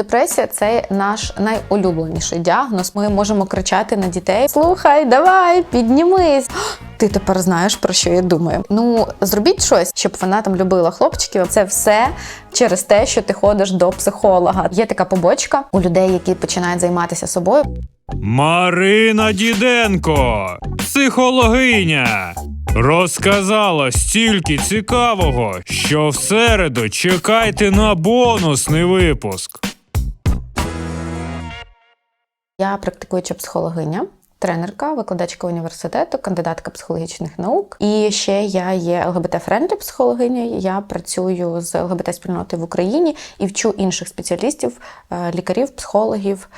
Депресія це наш найулюбленіший діагноз. Ми можемо кричати на дітей: Слухай, давай, піднімись. Ти тепер знаєш про що я думаю. Ну зробіть щось, щоб вона там любила хлопчиків. Це все через те, що ти ходиш до психолога. Є така побочка у людей, які починають займатися собою. Марина Діденко, психологиня, розказала стільки цікавого, що в середу чекайте на бонусний випуск. Я практикуюча психологиня. Тренерка, викладачка університету, кандидатка психологічних наук. І ще я є ЛГБТ-френдлі психологиня. Я працюю з ЛГБТ-спільнотою в Україні і вчу інших спеціалістів, е, лікарів, психологів,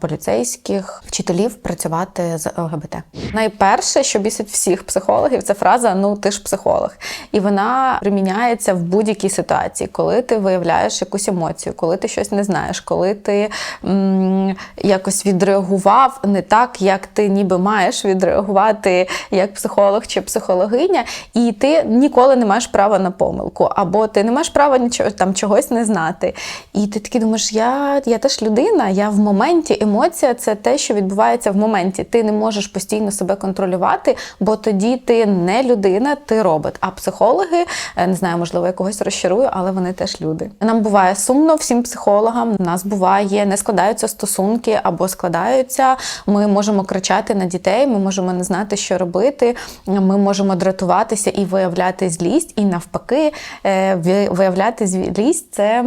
поліцейських, вчителів працювати з ЛГБТ. Найперше, що бісить всіх психологів, це фраза Ну ти ж психолог. І вона приміняється в будь-якій ситуації, коли ти виявляєш якусь емоцію, коли ти щось не знаєш, коли ти м, якось відреагував не так, як ти ніби маєш відреагувати як психолог чи психологиня, і ти ніколи не маєш права на помилку, або ти не маєш права нічого там чогось не знати. І ти такий думаєш, я, я теж людина, я в моменті. Емоція це те, що відбувається в моменті. Ти не можеш постійно себе контролювати, бо тоді ти не людина, ти робот. А психологи, е, не знаю, можливо, я когось розчарую, але вони теж люди. Нам буває сумно всім психологам. Нас буває, не складаються стосунки або складаються. Ми можемо кричати на дітей, ми можемо не знати, що робити. Ми можемо дратуватися і виявляти злість, і навпаки, е, виявляти злість це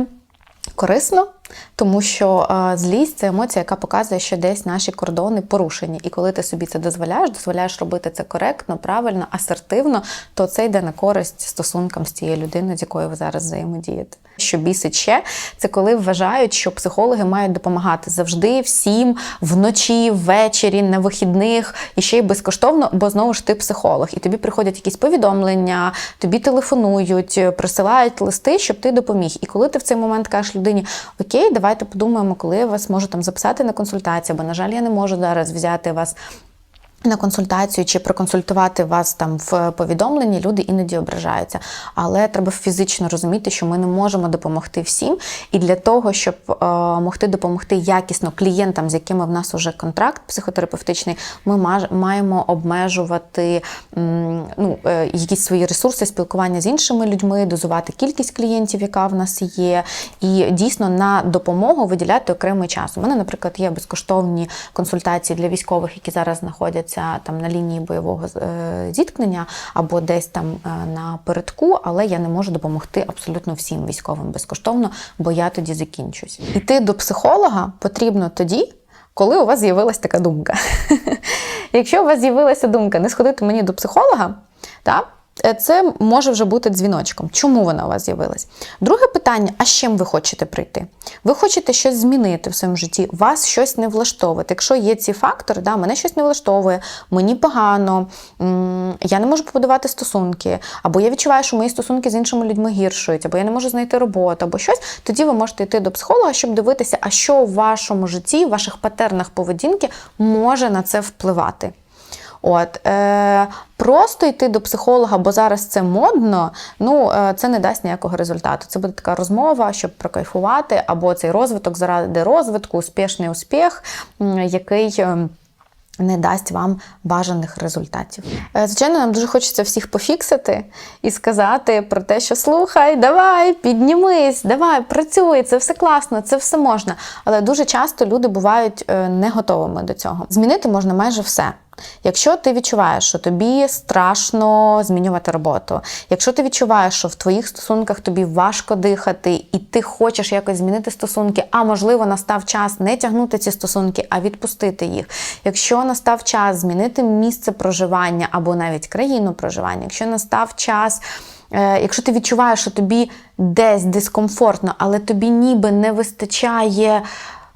корисно. Тому що е, злість це емоція, яка показує, що десь наші кордони порушені. І коли ти собі це дозволяєш, дозволяєш робити це коректно, правильно, асертивно, то це йде на користь стосункам з тією людиною, з якою ви зараз взаємодієте. Що бісить ще, це коли вважають, що психологи мають допомагати завжди всім вночі, ввечері, на вихідних і ще й безкоштовно, бо знову ж ти психолог, і тобі приходять якісь повідомлення, тобі телефонують, присилають листи, щоб ти допоміг. І коли ти в цей момент кажеш людині, окей, давайте подумаємо, коли вас можу там записати на консультацію, бо, на жаль, я не можу зараз взяти вас. На консультацію чи проконсультувати вас там в повідомленні, люди іноді ображаються. Але треба фізично розуміти, що ми не можемо допомогти всім. І для того, щоб е, могти допомогти якісно клієнтам, з якими в нас уже контракт психотерапевтичний, ми маємо обмежувати м, ну, е, якісь свої ресурси спілкування з іншими людьми, дозувати кількість клієнтів, яка в нас є, і дійсно на допомогу виділяти окремий час. У мене, наприклад, є безкоштовні консультації для військових, які зараз знаходяться там на лінії бойового е, зіткнення або десь там е, на передку, але я не можу допомогти абсолютно всім військовим безкоштовно, бо я тоді закінчусь. Іти до психолога потрібно тоді. Коли у вас з'явилась така думка. Якщо у вас з'явилася думка не сходити мені до психолога, та, е, це може вже бути дзвіночком. Чому вона у вас з'явилась? Друге питання: а з чим ви хочете прийти? Ви хочете щось змінити в своєму житті, вас щось не влаштовує. Якщо є ці фактори, да, мене щось не влаштовує, мені погано, я не можу побудувати стосунки, або я відчуваю, що мої стосунки з іншими людьми гіршують, або я не можу знайти роботу, або щось, тоді ви можете йти до психолога, щоб дивитися, а що в вашому житті, в ваших патернах поведінки може на це впливати. От, е, просто йти до психолога, бо зараз це модно, ну е, це не дасть ніякого результату. Це буде така розмова, щоб прокайфувати, або цей розвиток заради розвитку, успішний успіх, який. е, не дасть вам бажаних результатів. Е, Звичайно, нам дуже хочеться всіх пофіксити і сказати про те, що слухай, давай, піднімись, давай, працюй, це все класно, це все можна. Але дуже часто люди бувають не готовими до цього. Змінити можна майже все. Якщо ти відчуваєш, що тобі страшно змінювати роботу, якщо ти відчуваєш, що в твоїх стосунках тобі важко дихати, і ти хочеш якось змінити стосунки, а можливо настав час не тягнути ці стосунки, а відпустити їх. Якщо настав час змінити місце проживання або навіть країну проживання, якщо настав час. Е, Якщо ти відчуваєш, що тобі десь дискомфортно, але тобі ніби не вистачає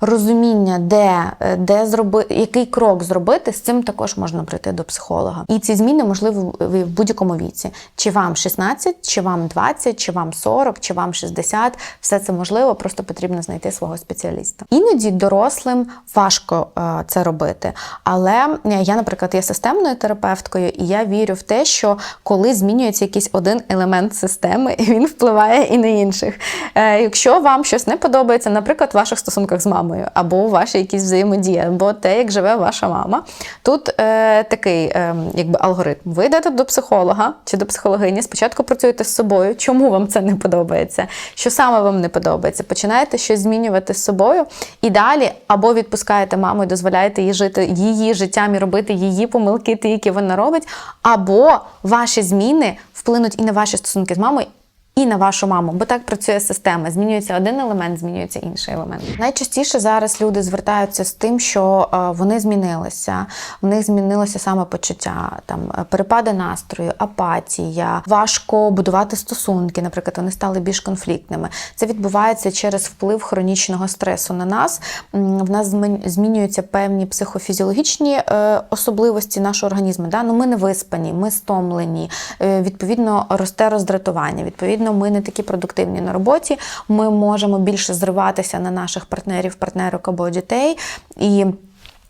розуміння, де, е, де зроби, який крок зробити, з цим також можна прийти до психолога. І ці зміни можливі в будь-якому віці. Чи вам 16, чи вам 20, чи вам 40, чи вам 60. Все це можливо, просто потрібно знайти свого спеціаліста. Іноді дорослим важко е, це робити. Але е, я, наприклад, є системною терапевткою, і я вірю в те, що коли змінюється якийсь один елемент системи, він впливає і на інших. Якщо вам щось не подобається, наприклад, в ваших стосунках з мамою, або у вашій якійсь взаємодії, або те, як живе ваша мама, тут е, такий е, якби алгоритм. Ви йдете до психолога чи до психологині, спочатку працюєте з собою, чому вам це не подобається, що саме вам не подобається. Починаєте щось змінювати з собою, і далі або відпускаєте маму і дозволяєте їй жити її життям і робити її помилки, ті, які вона робить, або ваші зміни вплинуть і на ваші стосунки з мамою. І на вашу маму, бо так працює система. Змінюється один елемент, змінюється інший елемент. Найчастіше зараз люди звертаються з тим, що е, вони змінилися. В них змінилося самопочуття, там е, перепади настрою, апатія, важко будувати стосунки. Наприклад, вони стали більш конфліктними. Це відбувається через вплив хронічного стресу на нас. В нас змінюються певні психофізіологічні е, особливості нашого організму. Да? Ну, ми не виспані, ми стомлені. Відповідно, росте роздратування. Відповідно, ми не такі продуктивні на роботі. Ми можемо більше зриватися на наших партнерів, партнерок або дітей. І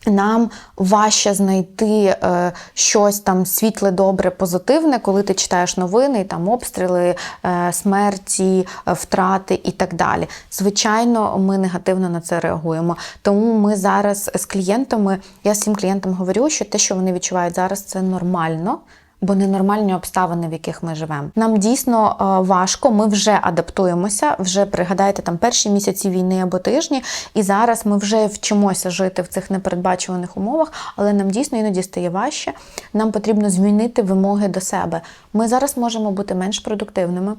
нам важче знайти е, щось там світле, добре, позитивне, коли ти читаєш новини, там обстріли, е, смерті, е, втрати і так далі. Звичайно, ми негативно на це реагуємо. Тому ми зараз з клієнтами, я всім клієнтам говорю, що те, що вони відчувають зараз, це нормально. Бо ненормальні обставини, в яких ми живемо. Нам дійсно е, важко. Ми вже адаптуємося. Вже пригадайте там перші місяці війни або тижні, і зараз ми вже вчимося жити в цих непередбачуваних умовах, але нам дійсно іноді стає важче. Нам потрібно змінити вимоги до себе. Ми зараз можемо бути менш продуктивними.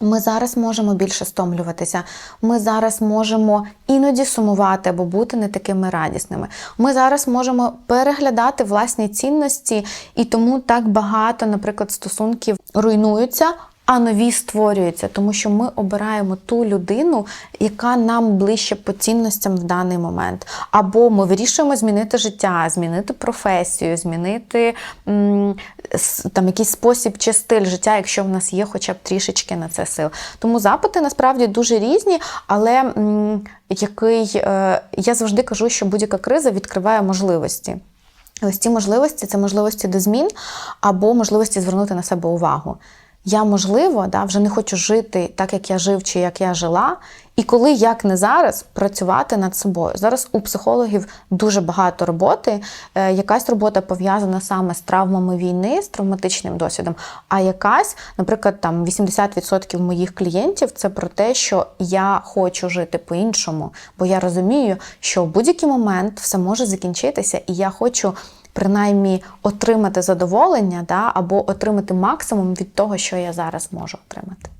Ми зараз можемо більше стомлюватися. Ми зараз можемо іноді сумувати або бути не такими радісними. Ми зараз можемо переглядати власні цінності, і тому так багато, наприклад, стосунків руйнуються. А нові створюються, тому що ми обираємо ту людину, яка нам ближче по цінностям в даний момент. Або ми вирішуємо змінити життя, змінити професію, змінити там якийсь спосіб чи стиль життя, якщо в нас є хоча б трішечки на це сил. Тому запити насправді дуже різні, але який е, я завжди кажу, що будь-яка криза відкриває можливості. Ось ці можливості це можливості до змін або можливості звернути на себе увагу. Я, можливо, да, вже не хочу жити так, як я жив чи як я жила. І коли як не зараз працювати над собою. Зараз у психологів дуже багато роботи. Е, якась робота пов'язана саме з травмами війни, з травматичним досвідом. А якась, наприклад, там 80% моїх клієнтів це про те, що я хочу жити по-іншому, бо я розумію, що в будь-який момент все може закінчитися, і я хочу принаймні отримати задоволення, да, або отримати максимум від того, що я зараз можу отримати.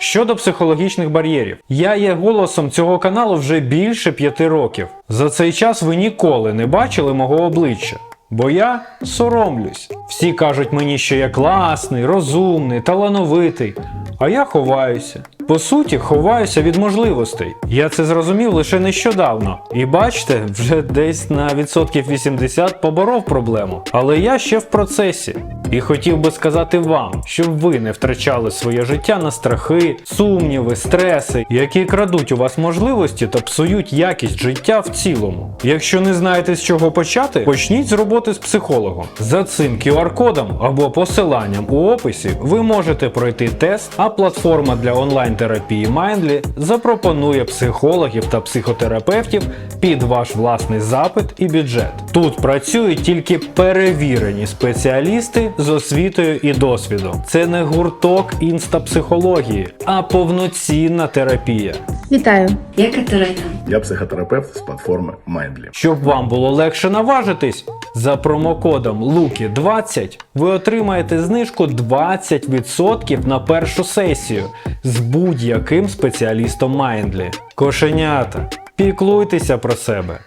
Щодо психологічних бар'єрів, я є голосом цього каналу вже більше п'яти років. За цей час ви ніколи не бачили мого обличчя. Бо я соромлюсь. Всі кажуть мені, що я класний, розумний, талановитий. А я ховаюся. По суті, ховаюся від можливостей. Я це зрозумів лише нещодавно. І бачите, вже десь на відсотків 80 поборов проблему. Але я ще в процесі. І хотів би сказати вам, щоб ви не втрачали своє життя на страхи, сумніви, стреси, які крадуть у вас можливості та псують якість життя в цілому. Якщо не знаєте з чого почати, почніть з роботи з психологом. За цим QR-кодом або посиланням у описі ви можете пройти тест, а платформа для онлайн-терапії Mindly запропонує психологів та психотерапевтів під ваш власний запит і бюджет. Тут працюють тільки перевірені спеціалісти з освітою і досвідом. Це не гурток інстапсихології, а повноцінна терапія. Вітаю! Я Катерина. Я психотерапевт з платформи Mindly. Щоб вам було легше наважитись, за промокодом LUKI20 ви отримаєте знижку 20% на першу сесію з будь-яким спеціалістом Mindly. Кошенята, піклуйтеся про себе.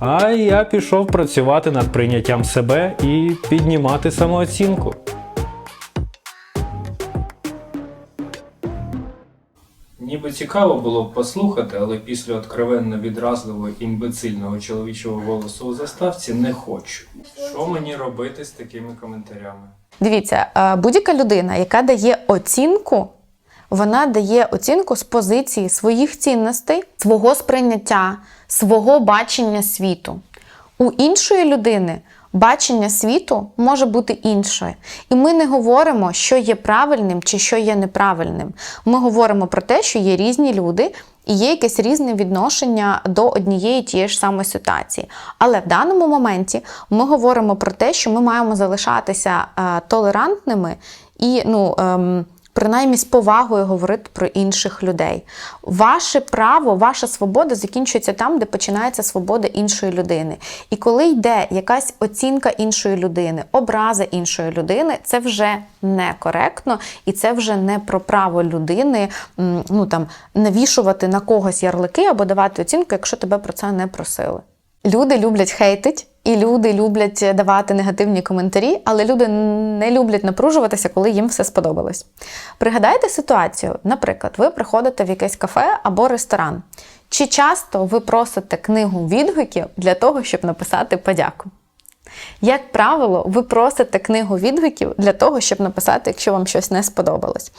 А я пішов працювати над прийняттям себе і піднімати самооцінку. Ніби цікаво було б послухати, але після откровенно відразливого імбецильного чоловічого голосу у заставці не хочу. Що мені робити з такими коментарями? Дивіться, будь-яка людина, яка дає оцінку, вона дає оцінку з позиції своїх цінностей, свого сприйняття, свого бачення світу. У іншої людини бачення світу може бути інше. І ми не говоримо, що є правильним чи що є неправильним. Ми говоримо про те, що є різні люди. І є якесь різне відношення до однієї тієї ж самої ситуації. Але в даному моменті ми говоримо про те, що ми маємо залишатися е, толерантними і ну, ем, принаймні з повагою говорити про інших людей. Ваше право, ваша свобода закінчується там, де починається свобода іншої людини. І коли йде якась оцінка іншої людини, образа іншої людини, це вже некоректно, і це вже не про право людини ну, там, навішувати на когось ярлики або давати оцінку, якщо тебе про це не просили. Люди люблять хейтить, і люди люблять давати негативні коментарі, але люди не люблять напружуватися, коли їм все сподобалось. Пригадайте ситуацію, наприклад, ви приходите в якесь кафе або ресторан. Чи часто ви просите книгу відгуків для того, щоб написати подяку? Як правило, ви просите книгу відгуків для того, щоб написати, якщо вам щось не сподобалось.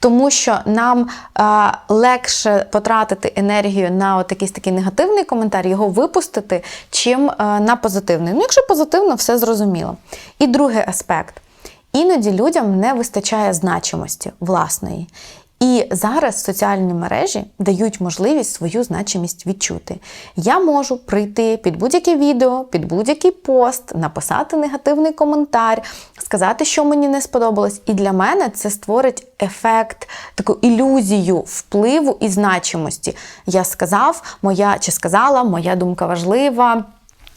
Тому що нам е, легше потратити енергію на от якийсь такий негативний коментар, його випустити, чим е, на позитивний. Ну, якщо позитивно, все зрозуміло. І другий аспект. Іноді людям не вистачає значимості власної. І зараз соціальні мережі дають можливість свою значимість відчути. Я можу прийти під будь-яке відео, під будь-який пост, написати негативний коментар, сказати, що мені не сподобалось. І для мене це створить ефект, таку ілюзію впливу і значимості. Я сказав, моя чи сказала, моя думка важлива.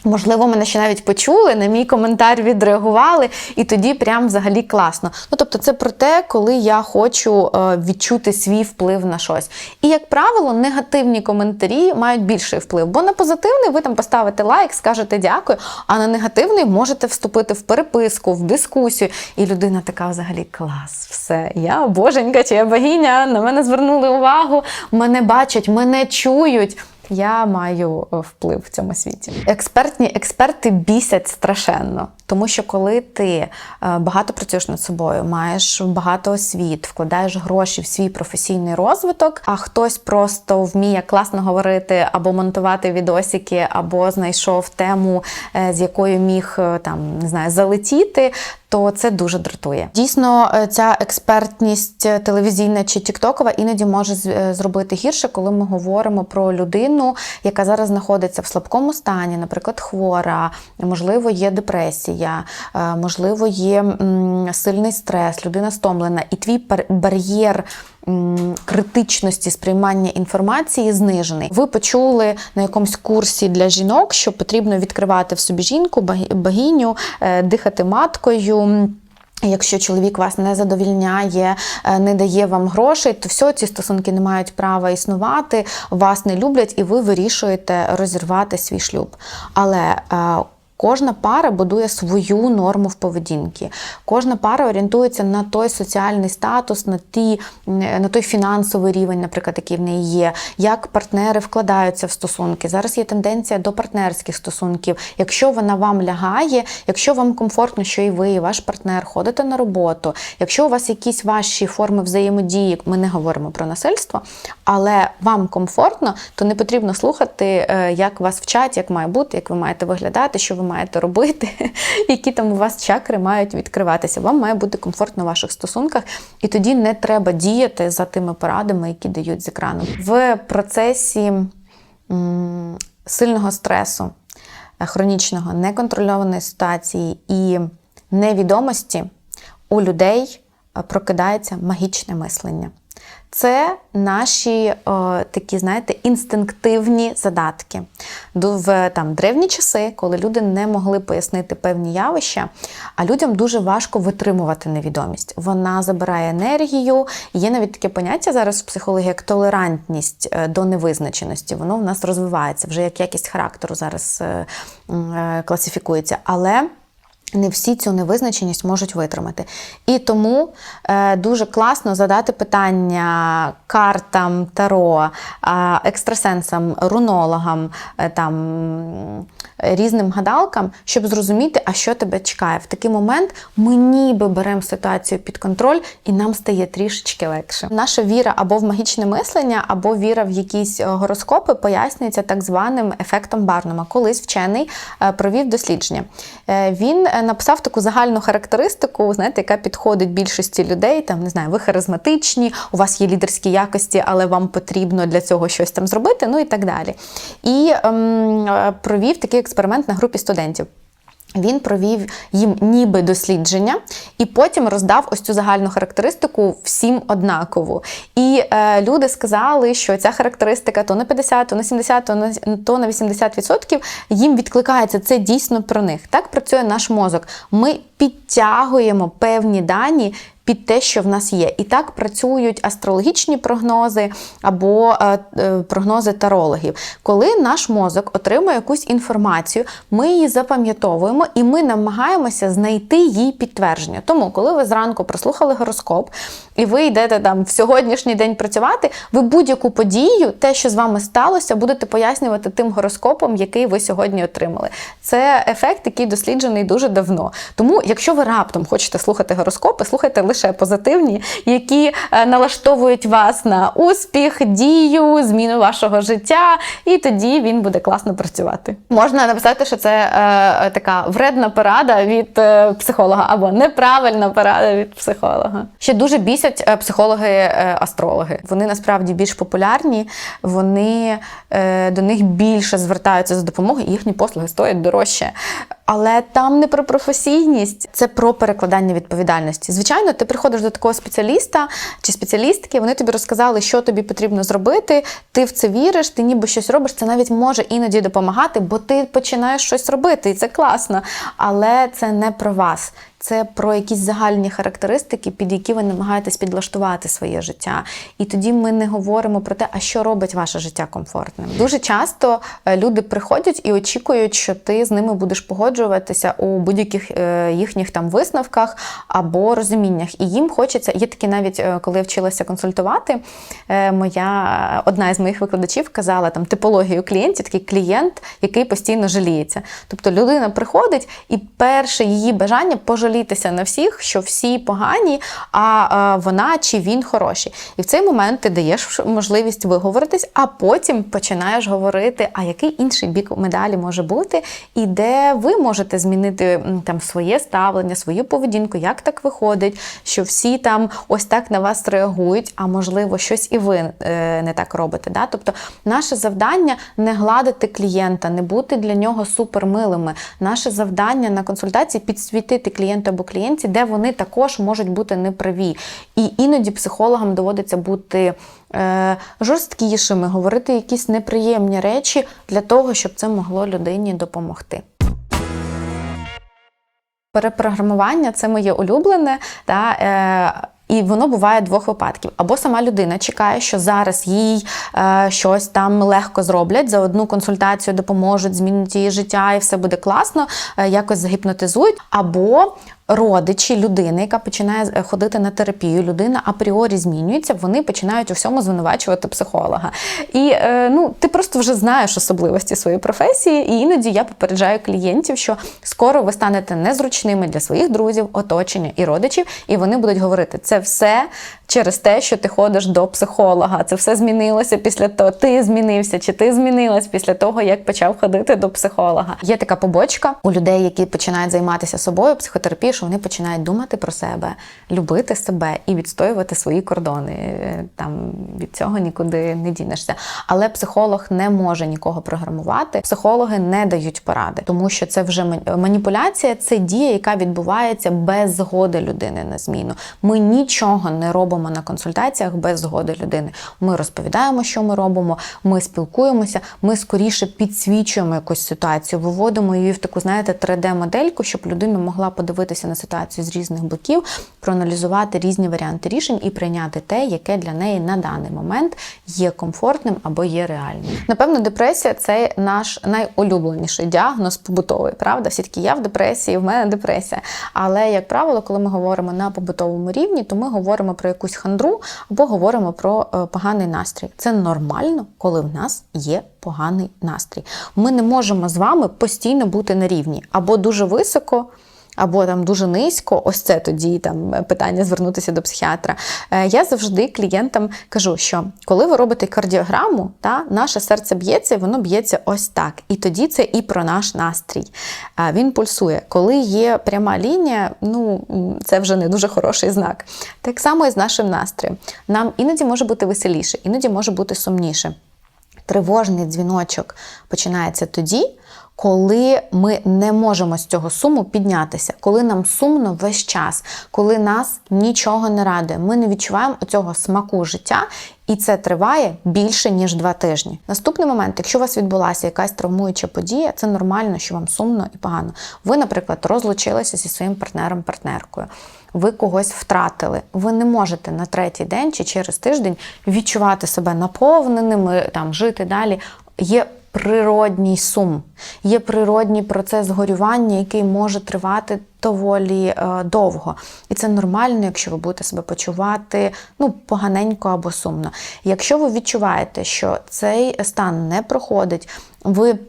Можливо, мене ще навіть почули, на мій коментар відреагували, і тоді прям взагалі класно. Ну тобто, це про те, коли я хочу е, відчути свій вплив на щось. І як правило, негативні коментарі мають більший вплив, бо на позитивний ви там поставите лайк, скажете дякую, а на негативний можете вступити в переписку, в дискусію. І людина така взагалі клас, все, я боженька, чи я богиня, на мене звернули увагу, мене бачать, мене чують. Я маю е, вплив в цьому світі. Експертні експерти бісять страшенно, тому що коли ти е, багато працюєш над собою, маєш багато освіт, вкладаєш гроші в свій професійний розвиток, а хтось просто вміє класно говорити або монтувати відосики, або знайшов тему, е, з якою міг е, там не знаю залетіти. То це дуже дратує. Дійсно, ця експертність телевізійна чи тіктокова іноді може зробити гірше, коли ми говоримо про людину, яка зараз знаходиться в слабкому стані, наприклад, хвора, можливо, є депресія, е, можливо, є сильний стрес, людина стомлена, і твій бар'єр. Критичності сприймання інформації знижений. Ви почули на якомусь курсі для жінок, що потрібно відкривати в собі жінку, богиню, е, дихати маткою. Якщо чоловік вас не задовільняє, е, не дає вам грошей, то все, ці стосунки не мають права існувати, вас не люблять, і ви вирішуєте розірвати свій шлюб. Але Кожна пара будує свою норму в поведінці. Кожна пара орієнтується на той соціальний статус, на, ті, на той фінансовий рівень, наприклад, який в неї є, як партнери вкладаються в стосунки. Зараз є тенденція до партнерських стосунків. Якщо вона вам лягає, якщо вам комфортно, що і ви, і ваш партнер ходите на роботу, якщо у вас якісь ваші форми взаємодії, ми не говоримо про насильство, але вам комфортно, то не потрібно слухати, е, як вас вчать, як має бути, як ви маєте виглядати, що ви маєте робити, які там у вас чакри мають відкриватися. Вам має бути комфортно в ваших стосунках, і тоді не треба діяти за тими порадами, які дають з екрану. В процесі м, сильного стресу, е, хронічного, неконтрольованої ситуації і невідомості у людей е, прокидається магічне мислення. Це наші е, такі, знаєте, інстинктивні задатки. В там древні часи, коли люди не могли пояснити певні явища, а людям дуже важко витримувати невідомість. Вона забирає енергію. Є навіть таке поняття зараз в психології, як толерантність е, до невизначеності. Воно в нас розвивається вже як якість характеру зараз е, е, класифікується. Але Не всі цю невизначеність можуть витримати. І тому е, дуже класно задати питання картам, таро, е, екстрасенсам, рунологам, е, там, різним гадалкам, щоб зрозуміти, а що тебе чекає. В такий момент ми ніби беремо ситуацію під контроль, і нам стає трішечки легше. Наша віра або в магічне мислення, або віра в якісь е, гороскопи пояснюється так званим ефектом Барнума. Колись вчений е, провів дослідження. Е, Він написав таку загальну характеристику, знаєте, яка підходить більшості людей. Там не знаю, ви харизматичні, у вас є лідерські якості, але вам потрібно для цього щось там зробити, ну і так далі. І ем, е, провів такий експеримент на групі студентів. Він провів їм ніби дослідження і потім роздав ось цю загальну характеристику всім однакову. І е, люди сказали, що ця характеристика то на 50, то на 70, то на, то на 80% їм відкликається. Це дійсно про них. Так працює наш мозок. Ми підтягуємо певні дані. Під те, що в нас є, і так працюють астрологічні прогнози або е, е, прогнози тарологів. Коли наш мозок отримує якусь інформацію, ми її запам'ятовуємо і ми намагаємося знайти їй підтвердження. Тому, коли ви зранку прослухали гороскоп і ви йдете там в сьогоднішній день працювати, ви будь-яку подію, те, що з вами сталося, будете пояснювати тим гороскопом, який ви сьогодні отримали. Це ефект, який досліджений дуже давно. Тому, якщо ви раптом хочете слухати гороскопи, слухайте лише позитивні, які е, налаштовують вас на успіх, дію, зміну вашого життя, і тоді він буде класно працювати. Можна написати, що це е, така вредна порада від е, психолога або неправильна порада від психолога. Ще дуже бісять е, психологи-астрологи. Вони насправді більш популярні, вони е, до них більше звертаються за допомогою, і їхні послуги стоять дорожче. Але там не про професійність, це про перекладання відповідальності. Звичайно, ти приходиш до такого спеціаліста чи спеціалістки, вони тобі розказали, що тобі потрібно зробити. Ти в це віриш, ти ніби щось робиш. Це навіть може іноді допомагати, бо ти починаєш щось робити, і це класно. Але це не про вас. Це про якісь загальні характеристики, під які ви намагаєтесь підлаштувати своє життя. І тоді ми не говоримо про те, а що робить ваше життя комфортним. Дуже часто е, люди приходять і очікують, що ти з ними будеш погоджуватися у будь-яких е, їхніх там висновках або розуміннях. І їм хочеться, є такі навіть, е, коли я вчилася консультувати, моя одна із моїх викладачів казала там типологію клієнтів, такий клієнт, який постійно жаліється. Тобто людина приходить, і перше її бажання пожалітися на всіх, що всі погані, а е, вона чи він хороші. І в цей момент ти даєш можливість виговоритись, а потім починаєш говорити, а який інший бік медалі може бути, і де ви можете змінити там своє ставлення, свою поведінку, як так виходить, що всі там ось так на вас реагують, а можливо, щось і ви е, не так робите. Да? Тобто, наше завдання не гладити клієнта, не бути для нього супермилими. Наше завдання на консультації підсвітити клієнту або клієнті, де вони також можуть бути неправі. І іноді психологам доводиться бути е, жорсткішими, говорити якісь неприємні речі для того, щоб це могло людині допомогти. Перепрограмування це моє улюблене. Та, е, і воно буває двох випадків. Або сама людина чекає, що зараз їй е, щось там легко зроблять, за одну консультацію допоможуть, змінять її життя, і все буде класно, е, якось загіпнотизують. Або родичі людини, яка починає е, ходити на терапію, людина апріорі змінюється, вони починають у всьому звинувачувати психолога. І е, ну, ти просто вже знаєш особливості своєї професії, і іноді я попереджаю клієнтів, що скоро ви станете незручними для своїх друзів, оточення і родичів, і вони будуть говорити, це все через те, що ти ходиш до психолога. Це все змінилося після того, ти змінився, чи ти змінилась після того, як почав ходити до психолога. Є така побочка у людей, які починають займатися собою, психотерапією, що вони починають думати про себе, любити себе і відстоювати свої кордони. Е, Там від цього нікуди не дінешся. Але психолог не може нікого програмувати. Психологи не дають поради, тому що це вже маніпуляція, це дія, яка відбувається без згоди людини на зміну. Ми нічого не робимо робимо на консультаціях без згоди людини. Ми розповідаємо, що ми робимо, ми спілкуємося, ми скоріше підсвічуємо якусь ситуацію, виводимо її в таку, знаєте, 3D-модельку, щоб людина могла подивитися на ситуацію з різних боків, проаналізувати різні варіанти рішень і прийняти те, яке для неї на даний момент є комфортним або є реальним. Напевно, депресія це наш найулюбленіший діагноз побутовий, правда? Всі такі я в депресії, в мене депресія. Але, як правило, коли ми говоримо на побутовому рівні, то ми говоримо про якусь хандру або говоримо про е, поганий настрій. Це нормально, коли в нас є поганий настрій. Ми не можемо з вами постійно бути на рівні або дуже високо. Або там дуже низько, ось це тоді там питання звернутися до психіатра. Е, Я завжди клієнтам кажу, що коли ви робите кардіограму, та наше серце б'ється, воно б'ється ось так. І тоді це і про наш настрій. Е, Він пульсує. Коли є пряма лінія, ну це вже не дуже хороший знак. Так само і з нашим настроєм. Нам іноді може бути веселіше, іноді може бути сумніше. Тривожний дзвіночок починається тоді, коли ми не можемо з цього суму піднятися, коли нам сумно весь час, коли нас нічого не радує, ми не відчуваємо цього смаку життя, і це триває більше ніж два тижні. Наступний момент, якщо у вас відбулася якась травмуюча подія, це нормально, що вам сумно і погано. Ви, наприклад, розлучилися зі своїм партнером-партнеркою. Ви когось втратили. Ви не можете на третій день чи через тиждень відчувати себе наповненими, там жити далі. Є природній сум, є природній процес горювання, який може тривати доволі е, довго. І це нормально, якщо ви будете себе почувати ну, поганенько або сумно. Якщо ви відчуваєте, що цей стан не проходить, ви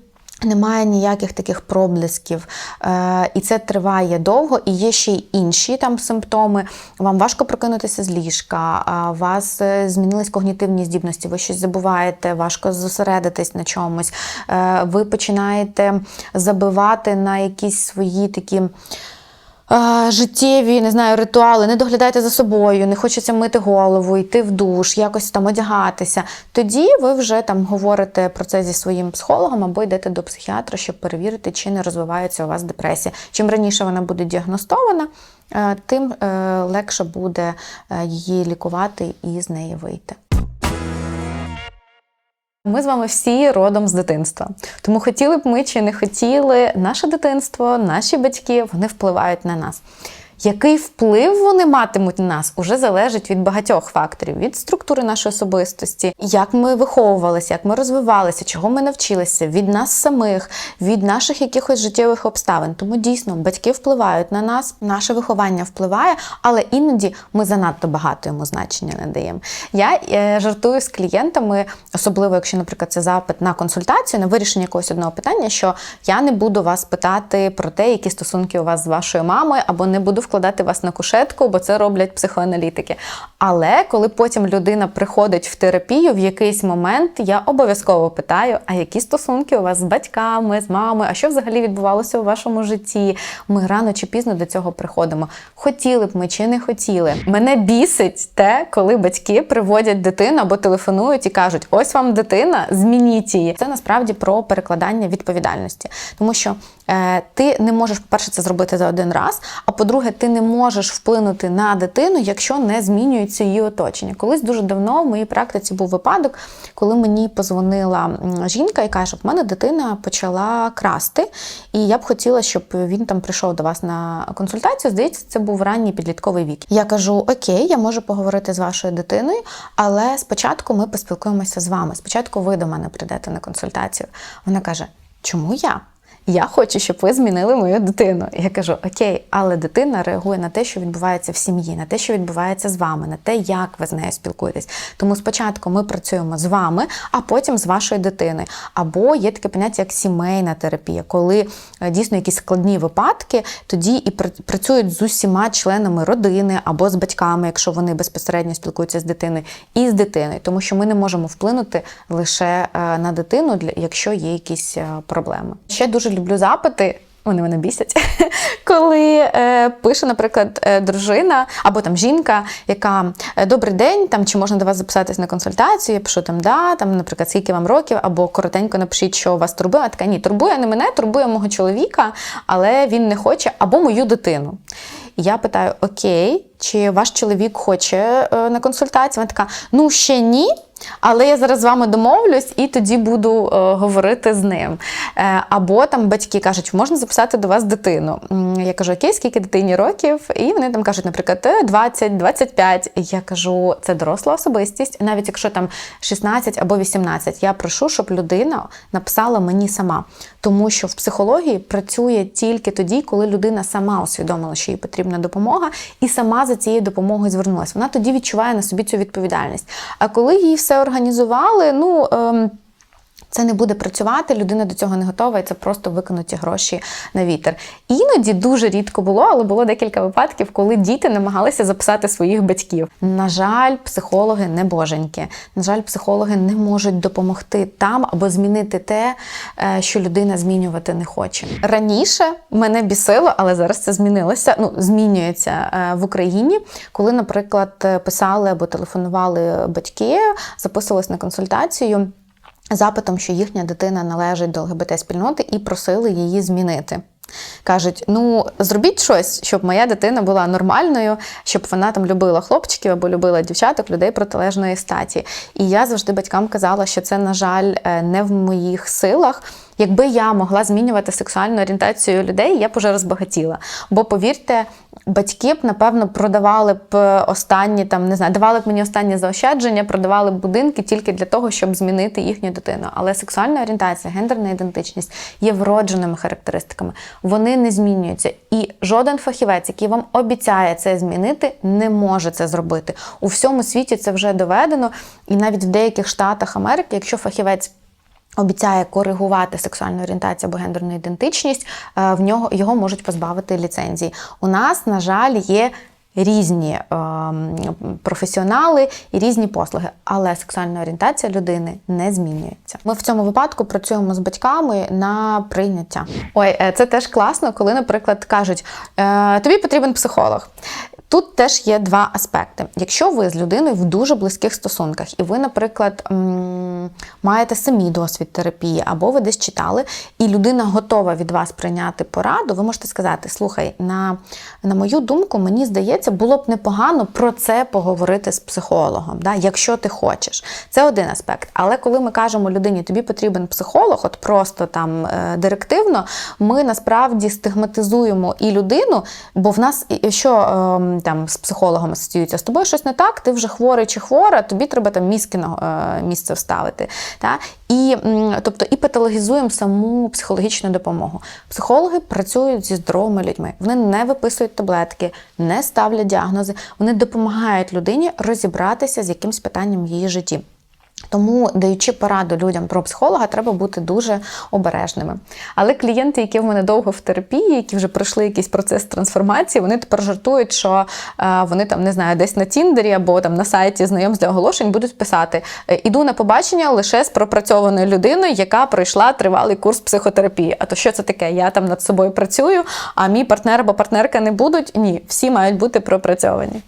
немає ніяких таких проблисків, е, і це триває довго, і є ще й інші там симптоми. Вам важко прокинутися з ліжка, у вас е, змінились когнітивні здібності, ви щось забуваєте, важко зосередитись на чомусь. Е, ви починаєте забивати на якісь свої такі. Життєві, не знаю, ритуали, не доглядайте за собою, не хочеться мити голову, йти в душ, якось там одягатися. Тоді ви вже там говорите про це зі своїм психологом або йдете до психіатра, щоб перевірити, чи не розвивається у вас депресія. Чим раніше вона буде діагностована, е, тим е, легше буде е, її лікувати і з неї вийти. Ми з вами всі родом з дитинства. Тому хотіли б ми чи не хотіли, наше дитинство, наші батьки вони впливають на нас. Який вплив вони матимуть на нас, уже залежить від багатьох факторів: від структури нашої особистості, як ми виховувалися, як ми розвивалися, чого ми навчилися, від нас самих, від наших якихось життєвих обставин. Тому дійсно батьки впливають на нас, наше виховання впливає, але іноді ми занадто багато йому значення надаємо. Я е, жартую з клієнтами, особливо якщо, наприклад, це запит на консультацію, на вирішення якогось одного питання, що я не буду вас питати про те, які стосунки у вас з вашою мамою, або не буду вкладати вас на кушетку, бо це роблять психоаналітики. Але коли потім людина приходить в терапію, в якийсь момент я обов'язково питаю: а які стосунки у вас з батьками, з мамою, а що взагалі відбувалося у вашому житті? Ми рано чи пізно до цього приходимо. Хотіли б ми чи не хотіли. Мене бісить те, коли батьки приводять дитину або телефонують і кажуть: ось вам дитина, змініть її. Це насправді про перекладання відповідальності, тому що ти не можеш, по-перше, це зробити за один раз. А по-друге, ти не можеш вплинути на дитину, якщо не змінюється її оточення. Колись дуже давно в моїй практиці був випадок, коли мені позвонила жінка і каже, в мене дитина почала красти, і я б хотіла, щоб він там прийшов до вас на консультацію. Здається, це був ранній підлітковий вік. Я кажу: Окей, я можу поговорити з вашою дитиною, але спочатку ми поспілкуємося з вами. Спочатку ви до мене прийдете на консультацію. Вона каже: Чому я? Я хочу, щоб ви змінили мою дитину. Я кажу: Окей, але дитина реагує на те, що відбувається в сім'ї, на те, що відбувається з вами, на те, як ви з нею спілкуєтесь. Тому спочатку ми працюємо з вами, а потім з вашою дитиною. Або є таке поняття, як сімейна терапія, коли е, дійсно якісь складні випадки, тоді і пр- працюють з усіма членами родини або з батьками, якщо вони безпосередньо спілкуються з дитиною, і з дитиною, тому що ми не можемо вплинути лише е, на дитину, якщо є якісь е, проблеми. Ще дуже люблю запити. Вони мене бісять, коли е, пише, наприклад, е, дружина або там жінка, яка е, добрий день, там чи можна до вас записатись на консультацію? Я пишу там да, там, наприклад, скільки вам років, або коротенько напишіть, що вас турбує. А така ні, турбує не мене, турбує мого чоловіка, але він не хоче, або мою дитину. Я питаю: Окей, чи ваш чоловік хоче е, на консультацію? Вона така: ну ще ні. Але я зараз з вами домовлюсь і тоді буду е, говорити з ним. Е, або там батьки кажуть, можна записати до вас дитину. Я кажу, окей, скільки дитині років? І вони там кажуть, наприклад, «Е, 20, 25. Я кажу, це доросла особистість, навіть якщо там 16 або 18. Я прошу, щоб людина написала мені сама. Тому що в психології працює тільки тоді, коли людина сама усвідомила, що їй потрібна допомога, і сама за цією допомогою звернулася. Вона тоді відчуває на собі цю відповідальність. А коли їй все організували, ну. Це не буде працювати, людина до цього не готова, і це просто викинуті гроші на вітер. Іноді дуже рідко було, але було декілька випадків, коли діти намагалися записати своїх батьків. На жаль, психологи не боженьки. На жаль, психологи не можуть допомогти там або змінити те, е, що людина змінювати не хоче. Раніше мене бісило, але зараз це змінилося. Ну, змінюється е, в Україні, коли, наприклад, писали або телефонували батьки, записувались на консультацію запитом, що їхня дитина належить до ЛГБТ-спільноти, і просили її змінити. Кажуть: ну зробіть щось, щоб моя дитина була нормальною, щоб вона там любила хлопчиків або любила дівчаток, людей протилежної статі. І я завжди батькам казала, що це, на жаль, е, не в моїх силах. Якби я могла змінювати сексуальну орієнтацію людей, я б уже розбагатіла. Бо повірте, батьки б напевно продавали б останні там, не знаю, давали б мені останні заощадження, продавали б будинки тільки для того, щоб змінити їхню дитину. Але сексуальна орієнтація, гендерна ідентичність є вродженими характеристиками. Вони не змінюються. І жоден фахівець, який вам обіцяє це змінити, не може це зробити. У всьому світі це вже доведено, і навіть в деяких штатах Америки, якщо фахівець обіцяє коригувати сексуальну орієнтацію або гендерну ідентичність, е, в нього його можуть позбавити ліцензії. У нас, на жаль, є. Різні ем, професіонали і різні послуги, але сексуальна орієнтація людини не змінюється. Ми в цьому випадку працюємо з батьками на прийняття. Ой, е, це теж класно, коли, наприклад, кажуть, е, тобі потрібен психолог. Тут теж є два аспекти. Якщо ви з людиною в дуже близьких стосунках, і ви, наприклад, маєте самі досвід терапії, або ви десь читали, і людина готова від вас прийняти пораду, ви можете сказати: слухай, на, на мою думку, мені здається, було б непогано про це поговорити з психологом, да, якщо ти хочеш. Це один аспект. Але коли ми кажемо людині, тобі потрібен психолог, от просто там е, директивно, ми насправді стигматизуємо і людину, бо в нас що ем, там з психологом асоціюється, з тобою щось не так, ти вже хворий чи хвора, тобі треба там мізки на е, місце вставити. Та? І, тобто, і патологізуємо саму психологічну допомогу. Психологи працюють зі здоровими людьми. Вони не виписують таблетки, не ставлять діагнози, вони допомагають людині розібратися з якимсь питанням в її житті. Тому, даючи пораду людям про психолога, треба бути дуже обережними. Але клієнти, які в мене довго в терапії, які вже пройшли якийсь процес трансформації, вони тепер жартують, що е, вони там не знаю, десь на Тіндері або там на сайті знайомств для оголошень будуть писати: е, іду на побачення лише з пропрацьованою людиною, яка пройшла тривалий курс психотерапії. А то що це таке? Я там над собою працюю, а мій партнер або партнерка не будуть. Ні, всі мають бути пропрацьовані.